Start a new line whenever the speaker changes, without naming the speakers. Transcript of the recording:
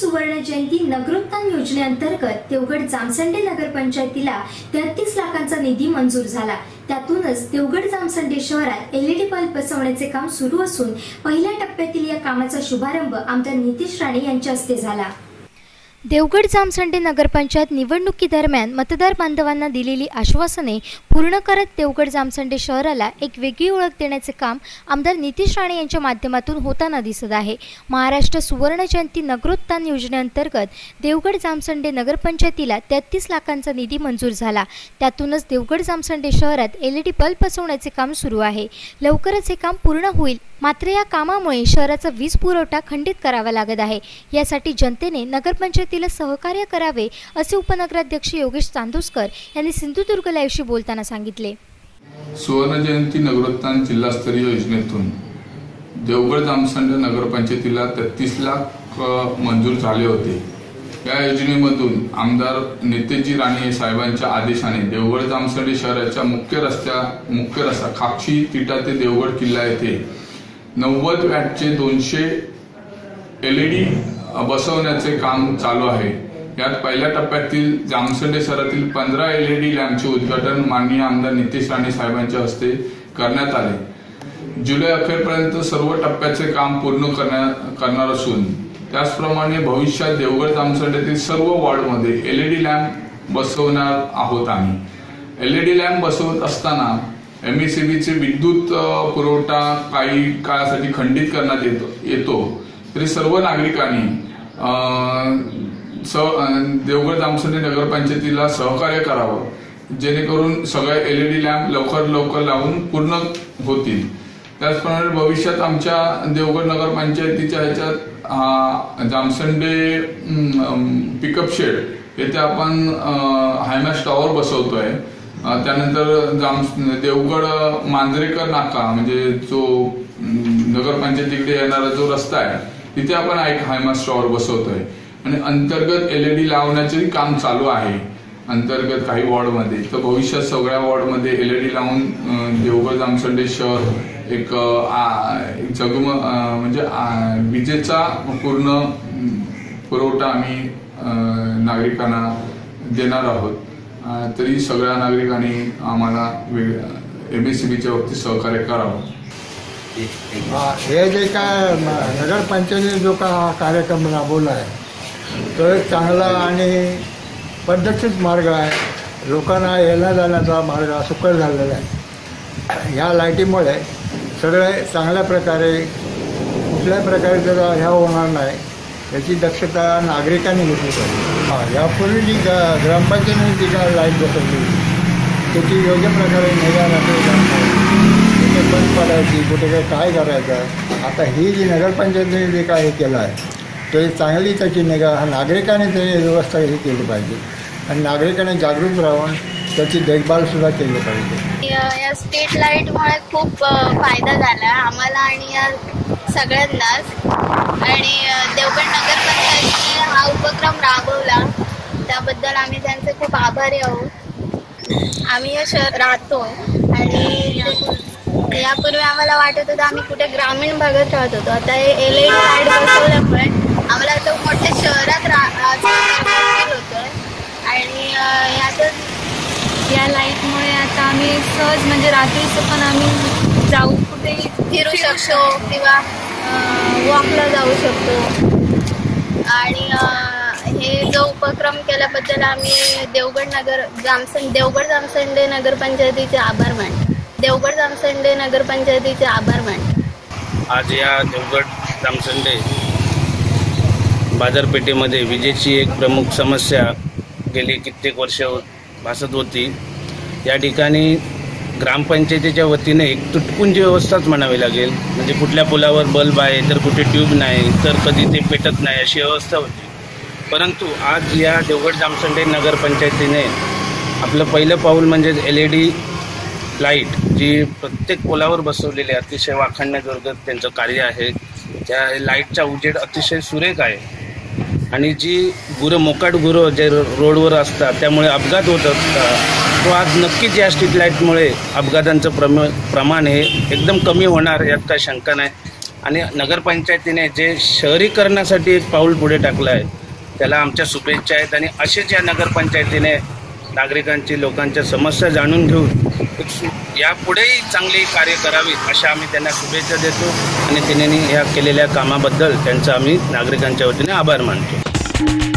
सुवर्ण जयंती नगरोत्थान योजनेअंतर्गत देवगड जामसंडे नगरपंचायतीला तेहतीस लाखांचा निधी मंजूर झाला. त्यातूनच देवगड जामसंडे शहरात एलईडी बल्ब बसवण्याचे काम सुरू असून पहिल्या टप्प्यातील या कामाचा शुभारंभ आमदार नितीश राणे यांच्या हस्ते झाला. देवगड जामसंडे नगरपंचायत निवडणुकीदरम्यान मतदार बांधवांना दिलेली आश्वासने पूर्ण करत देवगड जामसंडे शहराला एक वेगळी ओळख देण्याचे काम आमदार नितीश राणे यांच्या माध्यमातून होताना दिसत आहे. महाराष्ट्र सुवर्ण जयंती नगरोत्थान योजनेअंतर्गत देवगड जामसंडे नगरपंचायतीला तेहतीस लाखांचा निधी मंजूर झाला. त्यातूनच देवगड जामसंडे शहरात एल ई डी बल्ब बसवण्याचे काम सुरू आहे. लवकरच हे काम पूर्ण होईल मात्र या कामामुळे शहराचा वीज पुरवठा खंडित करावा लागत आहे. यासाठी जनतेने नगरपंचायतीला सहकार्य करावे असे उपनगराध्यक्ष योगेश चांदोसकर यांनी सिंधुदुर्ग लाईव्हशी बोलताना सांगितले.
सुवर्ण जयंती नगरोत्थान जिल्हास्तरीय योजनेतून देवगड जामसंड नगरपंचायतीला तेहतीस लाख मंजूर झाले होते. या योजनेमधून आमदार नेतेजी राणे साहेबांच्या आदेशाने देवगड जामसंडे शहराच्या मुख्य रस्त्या मुख्य रस्ता खापशी तिटा ते देवगड किल्ला येथे नव्वद वॅटचे दोनशे एलईडी बसवण्याचे काम चालू आहे. यात पहिल्या टप्प्यातील जामसंडे शहरातील पंधरा एलईडी लॅम्पचे उद्घाटन माननीय आमदार नितेश राणे साहेबांच्या हस्ते करण्यात आले. जुलै अखेरपर्यंत सर्व टप्प्याचे काम पूर्ण करणार असून त्याचप्रमाणे भविष्यात देवगड जामसंडेतील सर्व वॉर्डमध्ये एलईडी लॅम्प बसवणार आहोत आम्ही. एलईडी लॅम्प बसवत असताना एमएससीबीचे विद्युत पुरवठा काही काळासाठी खंडित करण्यात येतो येतो. तरी सर्व नागरिकांनी स देवगड जामसंडे नगरपंचायतीला सहकार्य करावं. जेणेकरून सगळे एलईडी लॅम्प लवकर लवकर लावून पूर्ण होतील. त्याचप्रमाणे भविष्यात आमच्या देवगड नगरपंचायतीच्या ह्याच्यात हा जामसंडे पिकअप शेड येथे आपण हायमॅस टॉवर बसवतोय. अ, त्यानंतर जाम देवगड मांजरेकर नाका म्हणजे जो नगरपंचायतीकडे येणारा जो रस्ता आहे तिथे आपण एक हायमास टॉवर बसवतोय. आणि अंतर्गत एलईडी लावण्याचे काम चालू आहे अंतर्गत काही वॉर्डमध्ये. तर भविष्यात सगळ्या वॉर्डमध्ये एलईडी लावून देवगड जामसंडे शहर एक जगम म्हणजे विजेचा पूर्ण पुरवठा आम्ही नागरिकांना देणार आहोत. तरी सगळ्या नागरिकांनी आम्हाला एम एस सी बीच्या बाबतीत सहकार्य करावं.
हे जे काय नगरपंचायतीने जो का हा कार्यक्रम राबवला आहे तो एक चांगला आणि पद्धतशीर मार्ग आहे. लोकांना येण्या जाण्याचा मार्ग सुकर झालेला आहे. ह्या लाईटीमुळे सगळे चांगल्या प्रकारे कुठल्याही प्रकारे त्याचा ह्या होणार नाही याची दक्षता नागरिकांनी घेतली पाहिजे. हा यापूर्वी जी ग ग्रामपंचायतीने जी काय लाइट बसवली त्याची योग्य प्रकारे निगा राखली कुठे बंद पडायची कुठे काय काय करायचं? आता ही जी नगरपंचायतीने जे काय हे केलं आहे ते चांगली त्याची निगा हा नागरिकाने ते व्यवस्था ही केली पाहिजे. आणि नागरिकाने जागरूक राहून त्याची देखभालसुद्धा केली पाहिजे.
या स्ट्रीट लाईटमुळे खूप फायदा झाला आम्हाला आणि या सगळ्यांनाच आणि अ, देवगड नगरपंचायतीने हा उपक्रम राबवला त्याबद्दल आम्ही त्यांचे खूप आभारी आहोत. आम्ही या शहर राहतो आणि यापूर्वी आम्हाला वाटत होतं आम्ही कुठे ग्रामीण भागात राहत होतो. आता हे एल ई डी लाइट बसवल्यामुळे आम्हाला आता मोठ्या शहरात राहत होतं आणि यातच
या लाईटमुळे आता आम्ही सहज म्हणजे रात्रीचं पण आम्ही जाऊ कुठेही
फिरू शकतो किंवा वॉकला जाऊ शकतो. आणि जो उपक्रम केल्याबद्दल आम्ही देवगड नगर जामसं देवगड जामसंडे नगरपंचायतीचे आभार मानतो. देवगड जामसंडे नगरपंचायतीचे आभार मानतो.
आज या देवगड जामसंडे बाजारपेठेमध्ये विजेची एक प्रमुख समस्या गेली कित्येक वर्ष भासत होती. या ठिकाणी ग्रामपंचायतीच्या वतीने एक तुटपुंजी व्यवस्थाच म्हणावी लागेल. म्हणजे कुठल्या पुलावर बल्ब आहे तर कुठे ट्यूब नाही तर कधी ते पेटत नाही अशी व्यवस्था होती. परंतु आज या देवगड जामसंडे नगरपंचायतीने आपलं पहिलं पाऊल म्हणजे एल ई डी लाइट जी प्रत्येक पोलावर बसवलेली आहे अतिशय वाखाणण्याजोग त्यांचं कार्य आहे. त्या लाईटचा उजेड अतिशय सुरेख आहे. आणि जी गुरं मोकाट गुरं जे रो- रोडवर असतात त्यामुळे अपघात होत असतात तो आज नक्कीच या स्ट्रीट लाईटमुळे अपघातांचं प्रम प्रमाण हे एकदम कमी होणार यात काही शंका नाही. आणि नगरपंचायतीने जे शहरीकरणासाठी एक पाऊल पुढे टाकलं आहे त्याला आमच्या शुभेच्छा आहेत आणि असेच या नगरपंचायतीने नागरिकांची लोकांच्या समस्या जाणून घेऊन यापुढेही चांगली कार्य करावी अशा आम्ही त्यांना शुभेच्छा देतो आणि त्यांनी ह्या केलेल्या कामाबद्दल त्यांचा आम्ही नागरिकांच्या वतीने आभार मानतो.